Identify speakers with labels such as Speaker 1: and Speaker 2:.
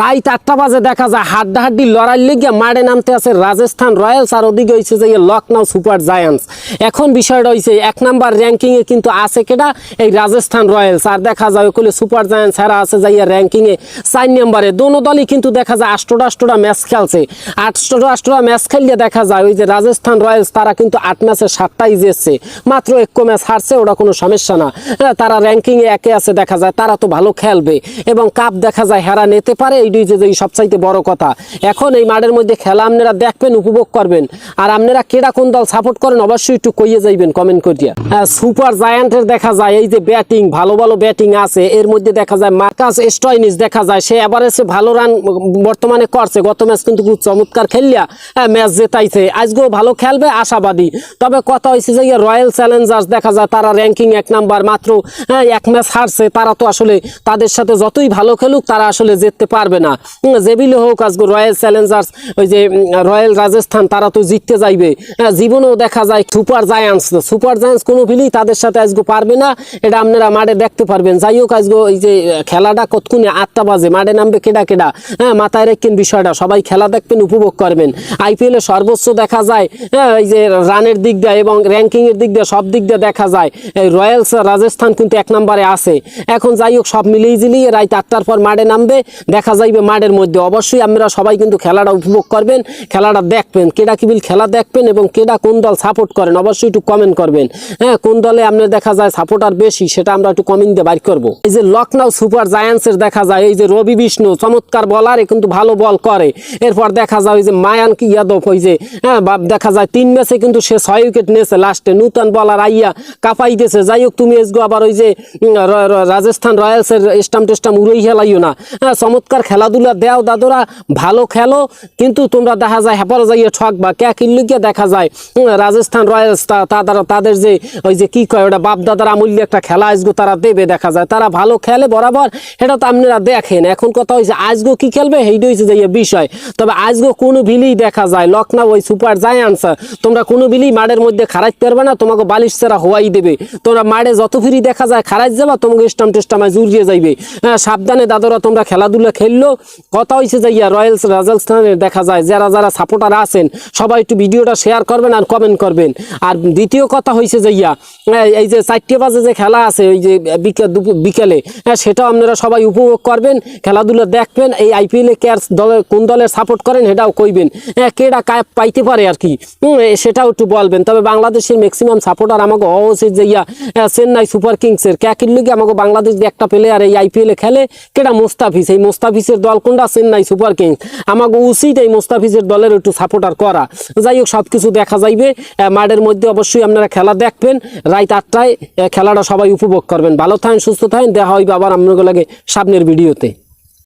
Speaker 1: রাইত আটটা বাজে দেখা যায়, হাড্ডাহাড্ডি লড়াই লেগে মাঠে নামতে আছে রাজস্থান রয়্যালস আর ওদিকে হয়েছে যে লখনৌ সুপার জায়ান্টস। এখন বিষয়টা হয়েছে এক নাম্বার র্যাঙ্কিংয়ে কিন্তু আছে কেটা এই রাজস্থান রয়্যালস। আর দেখা যায় ওইগুলো সুপার জায়ান্টস এরা আছে যাইয়া র্যাঙ্কিংয়ে চার নম্বরে। দোনো দলই কিন্তু দেখা যায় আষ্টটা আষ্টটা ম্যাচ খেলছে। আটশোটা আষ্টটা ম্যাচ খেললে দেখা যায়, ওই যে রাজস্থান রয়্যালস তারা কিন্তু আট ম্যাচে সাতটাই জিতছে। মাত্র এক ম্যাচ হারছে, ওটা কোনো সমস্যা না। তারা র্যাঙ্কিংয়ে একে আছে দেখা যায়, তারা তো ভালো খেলবে। এবং কাপ দেখা যায় হেরা নিতে পারে এইটাই যে এই সবচাইতে বড় কথা। এখন এই মাঠের মধ্যে খেলা আপনারা দেখবেন উপভোগ করবেন। আর আপনারা কেডা কোন দল সাপোর্ট করেন অবশ্যই একটু কইয়ে যাইবেন কমেন্ট করিয়া। সুপার জায়ান্টের দেখা যায় এই যে ব্যাটিং ভালো ভালো ব্যাটিং আছে। এর মধ্যে দেখা যায় মার্কাস স্টয়নিস দেখা যায়। সে এভারেজে ভালো রান বর্তমানে করছে। গত ম্যাচ কিন্তু খুব চমৎকার খেললিয়া ম্যাচ জেতাইছে। আজকেও ভালো খেলবে আশাবাদী। তবে কথা হয়েছে যে রয়্যাল চ্যালেঞ্জার্স দেখা যায় তারা র্যাঙ্কিং এক নাম্বার মাত্র হ্যাঁ, এক ম্যাচ হারছে। তারা তো আসলে তাদের সাথে যতই ভালো খেলুক তারা আসলে জিততে পারবে। না। হুম, যেবিলে হোক আজকে রয়্যাল চ্যালেঞ্জার্স ওই যে রয়্যাল রাজস্থান তারা তো জিততে যাইবে। হ্যাঁ, জীবনেও দেখা যায় সুপার জায়ান্টস সুপার জায়ান্টস কোনো ভিলেই তাদের সাথে আজকে পারবে না। এটা আপনারা মাঠে দেখতে পারবেন। যাই হোক আজকে এই যে খেলাটা কতক্ষণে? আটটা বাজে। মাঠে নামবে কেডা কেডা? হ্যাঁ মাথায় রাখেন বিষয়টা। সবাই খেলা দেখবেন উপভোগ করবেন। আইপিএল সর্বোচ্চ দেখা যায় হ্যাঁ এই যে রানের দিক দিয়ে এবং র্যাঙ্কিং এর দিক দিয়ে সব দিক দিয়ে দেখা যায়। এই রয়্যালস রাজস্থান কিন্তু এক নম্বরে আছে। এখন যাই হোক সব মিলিয়ে জিলিয়ে রাত আটটার পর মাঠে নামবে। দেখা যাইবে মাঠের মধ্যে। অবশ্যই আপনারা সবাই কিন্তু খেলাটা উপভোগ করবেন, খেলাটা দেখবেন, কেডা কিবিল খেলা দেখবেন এবং কেডা কোন দল সাপোর্ট করেন, অবশ্যই একটু কমেন্ট করবেন। হ্যাঁ কোন দলে আপনার দেখা যায় সাপোর্টার বেশি, সেটা আমরা একটু কমেন্ট দিয়ে বাইর করব। এই যে লখনৌ সুপার জায়ান্টসের দেখা যায়, এই যে রবি বিষ্ণু, চমৎকার বলার কিন্তু ভালো বল করে। এরপর দেখা যায় ওই যে মায়াঙ্ক ইয়াদব ওই যে হ্যাঁ বা দেখা যায় তিন ম্যাচে কিন্তু সে ছয় উইকেট নিয়েছে লাস্টে নূতন বলার আইয়া কাপাই দিয়েছে যাই হোক, তুমি এসগো আবার ওই যে রাজস্থান রয়্যালসের স্টাম টেস্টাম উড়েই হেলাইও না। হ্যাঁ চমৎকার খেলাধুলা দেও দাদুরা, ভালো খেলো, কিন্তু তোমরা দেখা যায় হেপার যাইয়ে ঠক বা কে কিল্লুকে দেখা যায় রাজস্থান রয়্যালস তাদের তাদের যে ওই যে কি কয় ওটা বাপ দাদার আমূল্য একটা খেলা আজগো তারা দেবে দেখা যায়। তারা ভালো খেলে বরাবর, সেটা তো আপনারা দেখেন। এখন কথা হয়েছে আজগো কি খেলবে, সেইটা হয়েছে যে ইয়ে বিষয়। তবে আজগো কোনো বিলেই দেখা যায় লখনৌ ওই সুপার জায়ান্টস, তোমরা কোনো বিলেই মাঠের মধ্যে খারাজ পারবে না, তোমাকে বালিশ ছাড়া হওয়াই দেবে। তোমরা মাঠে যত ফিরি দেখা যায় খারাজ যাবা, তোমাকে স্টাম টেস্টামায় জুড়িয়ে যাইবে। হ্যাঁ সাবধানে দাদরা তোমরা খেলাধুলা খেললো কথা হয়েছে যে ইয়া রয়্যালস রাজস্থানের দেখা যায়, যারা যারা সাপোর্টার আছেন, সবাই একটু ভিডিওটা শেয়ার করবেন আর কমেন্ট করবেন। আর দ্বিতীয় কথা হয়েছে যে ইয়া, এই যে চারটে বাজে যে খেলা আছে, ওই যে বিকেলে হ্যাঁ সেটাও আপনারা সবাই উপভোগ করবেন, খেলাধুলা দেখবেন, এই আইপিএলে কে দলের কোন দলের সাপোর্ট করেন সেটাও কইবেন। হ্যাঁ কেডা কায় পাইতে পারে আর কি। সেটাও একটু বলবেন। তবে বাংলাদেশের ম্যাক্সিমাম সাপোর্টার আমাকে উচিত যে ইয়া চেন্নাই সুপার কিংসের ক্যাকির লিগে আমাকে বাংলাদেশ যে একটা প্লেয়ার এই আইপিএলে খেলে কেডা মোস্তাফিজ? এই মোস্তাফিজের দল কোনটা চেন্নাই সুপার কিংস? আমাকে উচিত এই মুস্তাফিজের দলের একটু সাপোর্টার করা। যাই হোক সব কিছু দেখা যাইবে। মাঠের মধ্যে অবশ্যই আপনারা খেলা দেখবেন। রাত আটটায় খেলাটা সবাই উপভোগ করবেন। ভালো থাকেন, সুস্থ থাকেন। দেখা হইবে আবার আপনাদের লাগে সামনের ভিডিওতে।